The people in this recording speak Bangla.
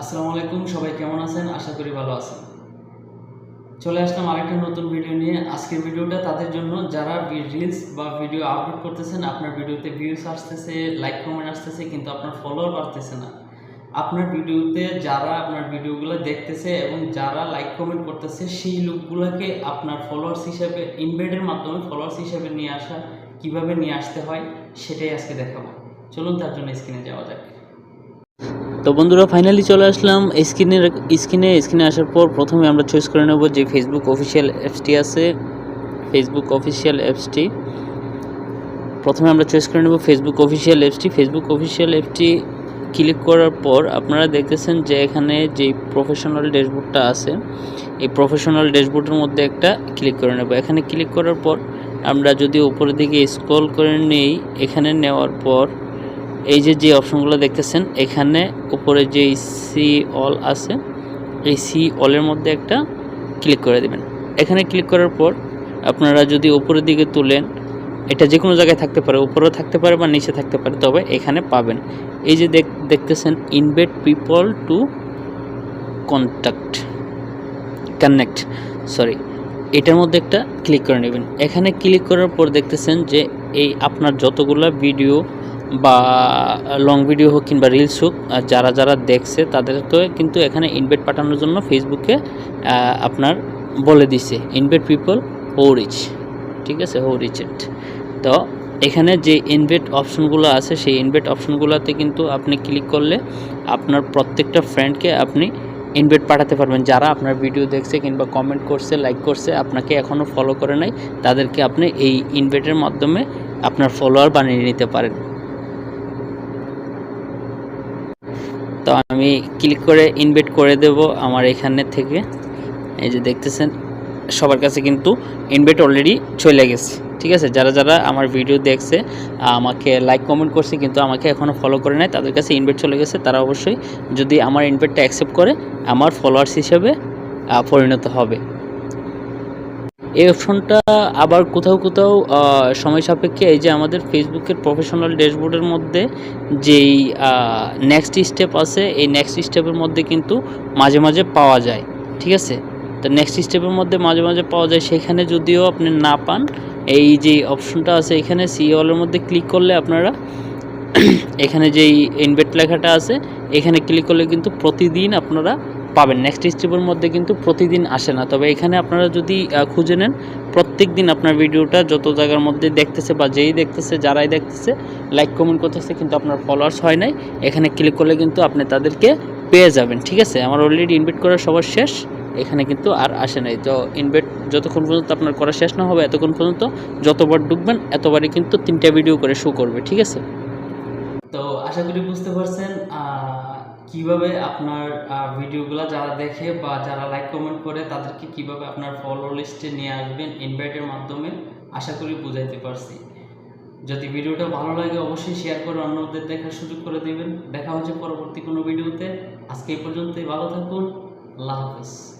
আসসালামু আলাইকুম, সবাই কেমন আছেন? আশা করি ভালো আছেন। চলে আসলাম আরেকটা নতুন ভিডিও নিয়ে। আজকের ভিডিওটা তাদের জন্য। যারা রিলস বা ভিডিও আপলোড করতেছেন, আপনার ভিডিওতে ভিউস আসতেছে লাইক কমেন্ট আসতেছে, কিন্তু আপনার ফলোয়ার বাড়তেছে না। আপনার ভিডিওতে যারা আপনার ভিডিওগুলো দেখতেছে এবং যারা লাইক কমেন্ট করতেছে, সেই লোকগুলোকে আপনার ফলোয়ার্স হিসাবে ইনভেটের মাধ্যমে ফলোয়ার্স হিসাবে নিয়ে আসা, কীভাবে নিয়ে আসতে হয়, সেটাই আজকে দেখাবো। চলুন তার জন্য স্ক্রিনে যাওয়া যাক। তো বন্ধুরা ফাইনালি চলে আসলাম। স্ক্রিনের স্ক্রিনে স্ক্রিনে আসার পর প্রথমে আমরা চয়েস করে নেব যে ফেসবুক অফিসিয়াল অ্যাপসটি আছে। ফেসবুক অফিসিয়াল অ্যাপসটি প্রথমে আমরা চয়েস করে নেব ফেসবুক অফিসিয়াল অ্যাপসটি ফেসবুক অফিসিয়াল অ্যাপসটি ক্লিক করার পর আপনারা দেখতেছেন যে এখানে যে প্রফেশনাল ড্যাশবোর্ডটা আছে, এই প্রফেশনাল ড্যাশবোর্ডের মধ্যে একটা ক্লিক করে নেব। এখানে ক্লিক করার পর আমরা যদি উপরের দিকে স্ক্রল করে নেই, এখানে নেওয়ার পর এই যে যে অপশনগুলো দেখতেছেন, এখানে উপরে যে সি অল আছে, এই সি অলের মধ্যে একটা ক্লিক করে দেবেন। এখানে ক্লিক করার পর আপনারা যদি উপরের দিকে তুলেন, এটা যে কোনো জায়গায় থাকতে পারে, উপরেও থাকতে পারে বা নিচে থাকতে পারে, তবে এখানে পাবেন। এই যে দেখ, দেখতেছেন invite people to contact connect sorry এটার মধ্যে একটা ক্লিক করে নেবেন। এখানে ক্লিক করার পর দেখতেছেন যে, এই আপনার যতগুলো ভিডিও বা লং ভিডিও হোক কিংবা রিলস হোক যারা যারা দেখছে তাদেরকে কিন্তু এখানে ইনভেট পাঠানোর জন্য ফেসবুকে আপনার বলে দিছে ইনভেট পিপল হো রিচ ঠিক আছে? হো রিচেড তো এখানে যে ইনভেট অপশনগুলো আছে, সেই ইনভেট অপশনগুলোতে কিন্তু আপনি ক্লিক করলে আপনার প্রত্যেকটা ফ্রেন্ডকে আপনি ইনভেট পাঠাতে পারবেন। যারা আপনার ভিডিও দেখছে কিংবা কমেন্ট করছে লাইক করছে, আপনাকে এখনও ফলো করে নাই, তাদেরকে আপনি এই ইনভেটের মাধ্যমে আপনার ফলোয়ার বানিয়ে নিতে পারেন। তো আমি ক্লিক করে ইনভাইট করে দেব আমার এখানে থেকে। এই যে দেখতেছেন, সবার কাছে কিন্তু ইনভাইট অলরেডি চলে গেছে, ঠিক আছে? যারা যারা আমার ভিডিও দেখছে, আমাকে লাইক কমেন্ট করছে কিন্তু আমাকে এখনও ফলো করে নেয় তাদের কাছে ইনভাইট চলে গেছে, তারা অবশ্যই যদি আমার ইনভাইটটা অ্যাকসেপ্ট করে, আমার ফলোয়ার্স হিসেবে পরিণত হবে। এই অপশনটা আবার কোথাও কোথাও সময় সাপেক্ষে এই যে আমাদের ফেসবুকের প্রফেশনাল ড্যাশবোর্ডের মধ্যে যেই নেক্সট স্টেপ আছে, এই নেক্সট স্টেপের মধ্যে কিন্তু মাঝে মাঝে পাওয়া যায়, ঠিক আছে? তো নেক্সট স্টেপের মধ্যে মাঝে মাঝে পাওয়া যায়, সেখানে যদিও আপনি না পান, এই যে অপশনটা আছে এখানে সি অলের মধ্যে ক্লিক করলে আপনারা এখানে যেই ইনভেট লেখাটা আছে, এখানে ক্লিক করলে কিন্তু প্রতিদিন আপনারা পাবেন। নেক্সট স্টেপের মধ্যে কিন্তু প্রতিদিন আসে না। তবে এখানে আপনারা যদি খুঁজে নেন, প্রত্যেক দিন আপনার ভিডিওটা যত জায়গার মধ্যে দেখতেছে বা যেই দেখতেছে, যারাই দেখতেছে লাইক কমেন্ট করতেছে কিন্তু আপনার ফলোয়ার্স হয় নাই। এখানে ক্লিক করলে কিন্তু আপনি তাদেরকে পেয়ে যাবেন, ঠিক আছে? আমার অলরেডি ইনভাইট করা সবার শেষ। এখানে কিন্তু আর আসে নাই। তো ইনভাইট যতক্ষণ পর্যন্ত আপনার করা শেষ না হবে, এতক্ষণ পর্যন্ত যতবার ঢুকবেন, এতবারই কিন্তু তিনটা ভিডিও করে শো করবে, ঠিক আছে? তো আশা করি বুঝতে পারছেন কীভাবে আপনার ভিডিওগুলো যারা দেখে বা যারা লাইক কমেন্ট করে তাদেরকে কীভাবে আপনার ফলো লিস্টে নিয়ে আসবেন ইনভাইটের মাধ্যমে, আশা করি বুঝাইতে পারছি। যদি ভিডিওটা ভালো লাগে অবশ্যই শেয়ার করে অন্যদের দেখার সুযোগ করে দিবেন। দেখা হচ্ছে পরবর্তী কোনো ভিডিওতে আজকে এই পর্যন্তই। ভালো থাকুন। আল্লাহ হাফেজ।